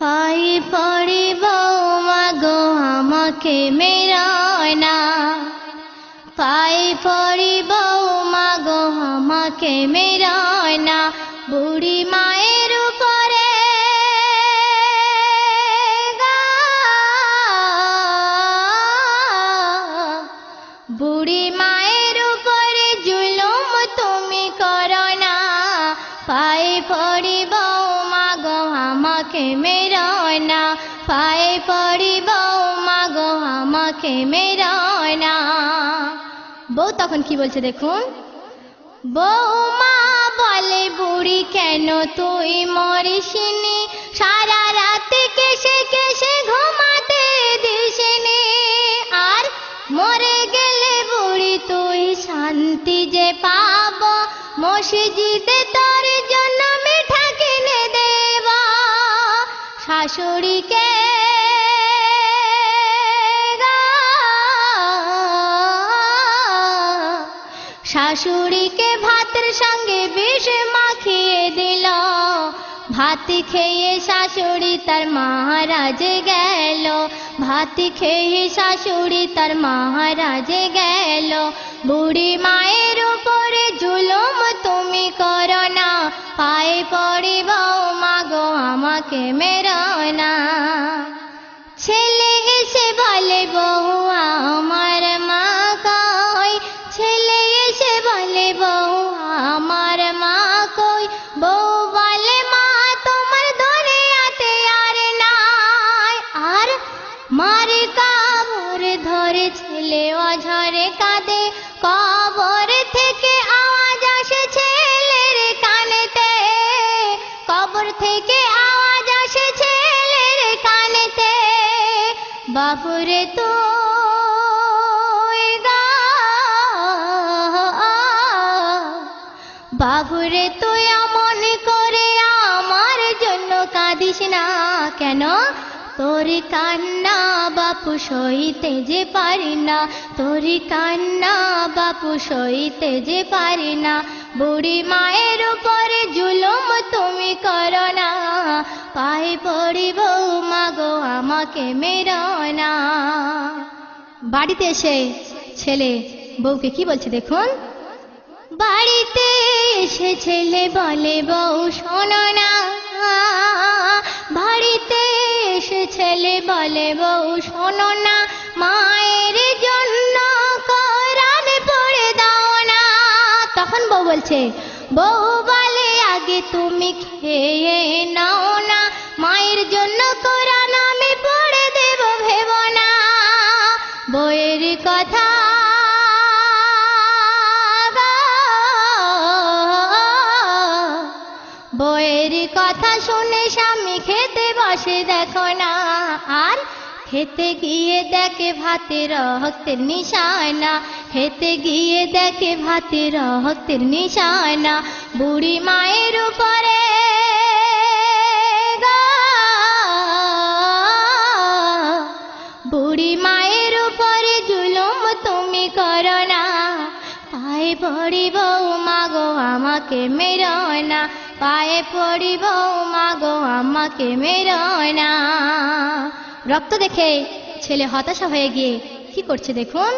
পাই পড়ি বৌমা গো আমাকে মেরায় না। পাই পড়ি বৌমা গো আমাকে মেরায় না। বুড়ি মায়ের উপরে বুড়ি মায়ের উপরে জুলুম তুমি করো না। পায়ে পড়ি আমাকে মেরয় না। পায়ে পড়ি বৌমা গো, আমাকে মেরয় না। বউ তখন কি বলছে দেখুন? বৌমা বলে, বুড়ি কেন তুই মরিসিনি? সারা রাতে কেসে কেসে ঘুমাতে দিসনি। আর মরে গেলে বুড়ি তুই শান্তি যে পাব। মসজিদে তোর শাশুড়িকে শাশুড়িকে ভাতের সঙ্গে বেশ মাখিয়ে দিল ভাত খেয়ে শাশুড়ি তার মহারাজে গেল। ভাত খেয়ে শাশুড়ি তার মহারাজে গেল। বুড়ি মায়ের উপরে জুলুম তুমি করো না। পায়ে পড়ি বউ মাগো আমাকে মেরো না। ছেলে এসে বলে বউ আমার থেকে আওয়াজ আসে ছেলের কানেতে, বাবুরে তো বাবুরে তুই এমন করে আমার জন্য কাঁদিস না কেন? তোর কান্না বাপু সইতে যে পারি না, তোর কান্না বাপু সইতে যে পারি না। বুড়ি মায়ের উপরে জুলুম তুমি করো না। পায়ে পড়ি বউ মাগো আমাকে মেরো না। বাড়িতে এসে ছেলে বউকে কি বলছে দেখুন? বাড়িতে এসে ছেলে বলে, বউ, শোনো না। বাড়িতে এসে ছেলে বলে, বউ, শোনো না। মায়ের বলছে, বউ বলে, আগে তুমি খেয়ে নাও না, মায়ের জন্য কোরআন আমি পড়ে দেব, ভেব না। বইয়ের কথা কথা শুনে স্বামী খেতে বসে, দেখো না, আর খেতে গিয়ে দেখে ভাতের রক্তের নিশানা খেতে গিয়ে দেখে ভাতের রক্তের নিশানা, বুড়ি মায়ের উপরে বুড়ি মায়ের উপরে জুলুম তুমি করো না, পায়ে পড়ি বউ মাগো আমাকে মেরো না। পায়ে পড়ি বউ মাগো আমাকে মেরো না। রক্ত দেখে ছেলে হতাশা হয়ে গিয়ে কি করছে দেখুন।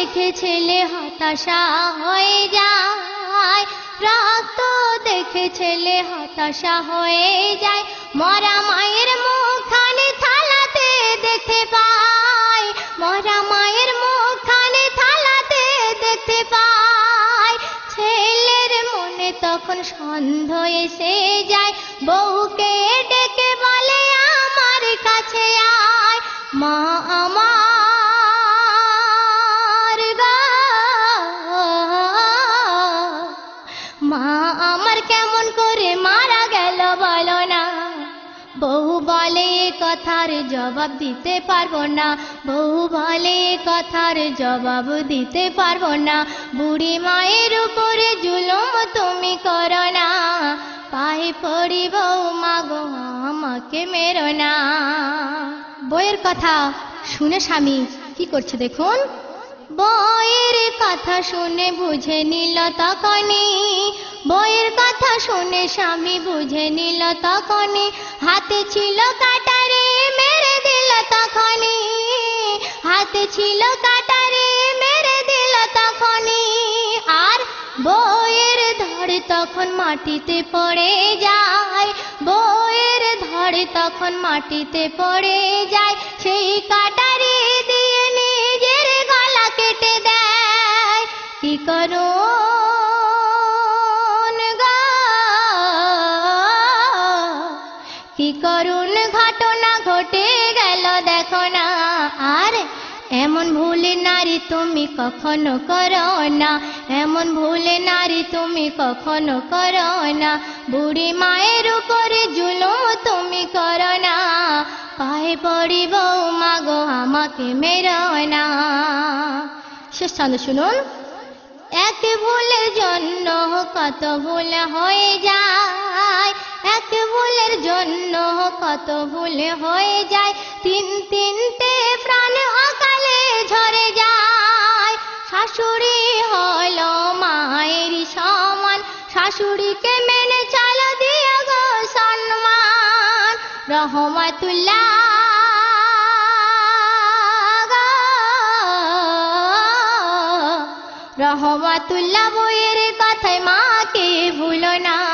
দেখে ছেলে হতাশা হয়ে যায়। রক্ত দেখে ছেলে হতাশা হয়ে যায়। মরা মায়ের মুখখানে থালাতে দেখতে পায় মরা মায়ের মুখখানে থালাতে দেখতে পায় ছেলের মনে তখন সন্দেহ এসে যায়। বউকে ডেকে বলে, আমার কাছে আয়। মা আমার বউ বলে কথার জবাব দিতে পারব না। বহু বলে কথার জবাব দিতে পারব না। বুড়ি মায়ের উপরে জুলুম তুমি করো না। পায়ে পড়ি বউ মাগো আমাকে মেরো না। বইয়ের কথা শুনে স্বামী কি করছে দেখুন? বইয়ের কথা শুনে বুঝে নিল তখনই বইয়ের কথা শুনে স্বামী বুঝে নিল তখনই। হাতে ছিল কাটারে, মেরে দিল তখনই। হাতে ছিল কাটারে, মেরে দিল তখনই। আর বইয়ের ধরে তখন মাটিতে পড়ে যায়। বইয়ের ধরে তখন মাটিতে পড়ে যায়। সেই কাটারি দিয়ে নিজের গলা কেটে দেয়। কি করুন কি করুন ঘটনা ঘটে গেল, দেখো না। আর এমন ভুলে নারী তুমি কখনো করো না। এমন ভুলে নারী তুমি কখনো করো না। বুড়ি মায়ের উপরে জুলুম তুমি করো না। পায়ে পড়িব মাগো আমাকে মেরো না। শেষ ছন্দ শুনুন। এক ভুলের জন্য কত ভুল হয়ে যায়। এক ভুলের জন্য কত ভুল হয়ে যায়। তিন তিনটে প্রাণ অকালে ঝরে যায়। শাশুড়ি হল মায়ের সমান। শাশুড়িকে মেনে চলো দিয়ে গো সম্মান। রহমাতুল্লাহ রহমাতুল্লাহ বইয়ের কথায় মাকে ভুলো না।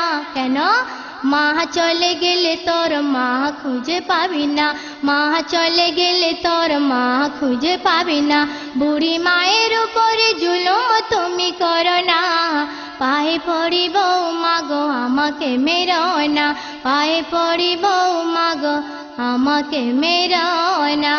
মা চলে গেলে তোর মা খুঁজে পাবি না মা চলে গেলে তোর মা খুঁজে পাবি না বুড়ি মায়ের উপরে জুলুম তুমি করো না পায়ে পড়িব মাগো আমাকে মেরো না পায়ে পড়িব মাগো আমাকে মেরো না